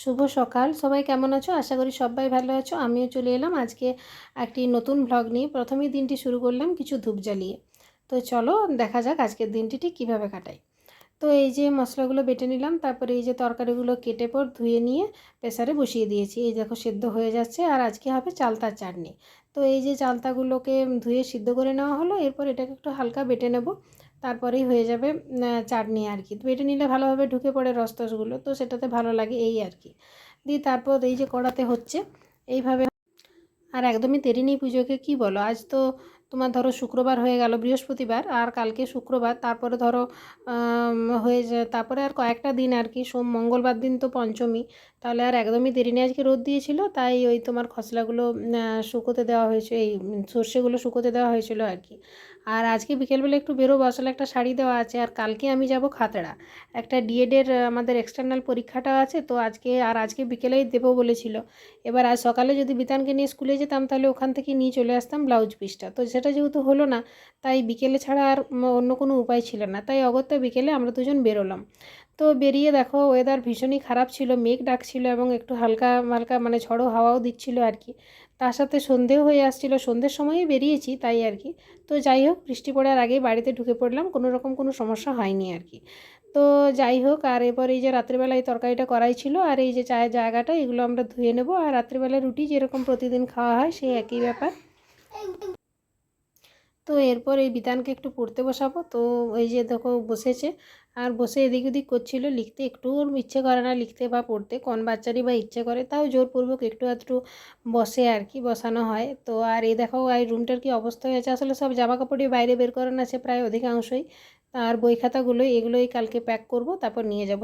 শুভ সকাল। সবাই কেমন আছো? আশা করি সবাই ভালো আছো। আমিও চলে এলাম আজকে একটি নতুন ভ্লগ নিয়ে। প্রথমেই দিনটি শুরু করলাম কিছু ধূপ জ্বালিয়ে। তো চলো দেখা যাক আজকের দিনটি ঠিক কীভাবে কাটাই। তো এই যে মশলাগুলো বেটে নিলাম, তারপরে এই যে তরকারিগুলো কেটে পর ধুয়ে নিয়ে প্রেসারে বসিয়ে দিয়েছি। এই দেখো সেদ্ধ হয়ে যাচ্ছে আর আজকে হবে চালতার চাটনি। তো এই যে চালতাগুলোকে ধুয়ে সিদ্ধ করে নেওয়া হলো, এরপর এটাকে একটু হালকা বেটে নেব। তারপরেই হয়ে যাবে চাটনি আর কি। তো এটা নিলে ভালোভাবে ঢুকে পড়ে রস টসগুলো তো সেটাতে ভালো লাগে এই আর কি। দিয়ে তারপর এই যে কড়াতে হচ্ছে, এইভাবে আর একদমই দেরি নেই পুজোকে, কি বলো? আজ তো তোমার ধরো শুক্রবার হয়ে গেল, বৃহস্পতিবার, আর কালকে শুক্রবার, তারপরে ধরো হয়ে যায় তারপরে আর কয়েকটা দিন আর কি, সোম, মঙ্গলবার দিন তো পঞ্চমী, তাহলে আর একদমই দেরি নেই। আজকে রোদ দিয়েছিল, তাই ওই তোমার খসলাগুলো শুকোতে দেওয়া হয়েছে, এই সর্ষেগুলো শুকোতে দেওয়া হয়েছিল আর কি। আর আজকে বিকেলবেলা একটু বেরোবো, আসলে একটা শাড়ি দেওয়া আছে, আর কালকে আমি যাব খাতড়া। একটা ডিএডের আমাদের এক্সটার্নাল পরীক্ষাটা আছে, তো আজকে, আর আজকে বিকেলেই দেবো বলেছিল। এবার আজ সকালে যদি বিতানকে নিয়ে স্কুলে যেতাম, তাহলে ওখান থেকে নিয়ে চলে আসতাম ব্লাউজ পিসটা। তো সেটা যেহেতু হলো না, তাই বিকেলে ছাড়া আর অন্য কোনো উপায় ছিল না। তাই অগত্যা বিকেলে আমরা দুজন বেরোলাম। তো বেরিয়ে দেখো ওয়েদার ভীষণই খারাপ ছিল, মেঘ ডাকছিল এবং একটু হালকা হালকা মানে ঝড়ো হাওয়াও দিচ্ছিল আর কি। তার সাথে সন্ধেও হয়ে আসছিল, সন্ধ্যের সময়ই বেরিয়েছি তাই আর কি। তো যাই হোক, বৃষ্টি পড়ার আগেই বাড়িতে ঢুকে পড়লাম, কোনো রকম কোনো সমস্যা হয়নি আর কি। তো যাই হোক, আর এরপর এই যে রাত্রিবেলায় তরকারিটা করাই ছিল, আর এই যে চায়ের জায়গাটা এগুলো আমরা ধুয়ে নেব, আর রাত্রিবেলায় রুটি যেরকম প্রতিদিন খাওয়া হয়, সেই একই ব্যাপার। তো এরপর এই বিতানকে একটু পড়তে বসাবো। তো এই যে দেখো বসেছে। আর বসে এদিক ওদিক করছিল, লিখতে একটু ওর ইচ্ছে করে না লিখতে বা পড়তে। কোন বাচ্চারই বা ইচ্ছে করে, তাও জোরপূর্বক একটু একটু বসে আর কি, বসানো হয়। তো আর এই দেখো, এই রুমটার কি অবস্থা হয়েছে? আসলে সব জামা কাপড়ই বাইরে বের করানো আছে প্রায় অধিকাংশই। আর বই খাতাগুলোই এগুলোই কালকে প্যাক করব, তারপর নিয়ে যাব।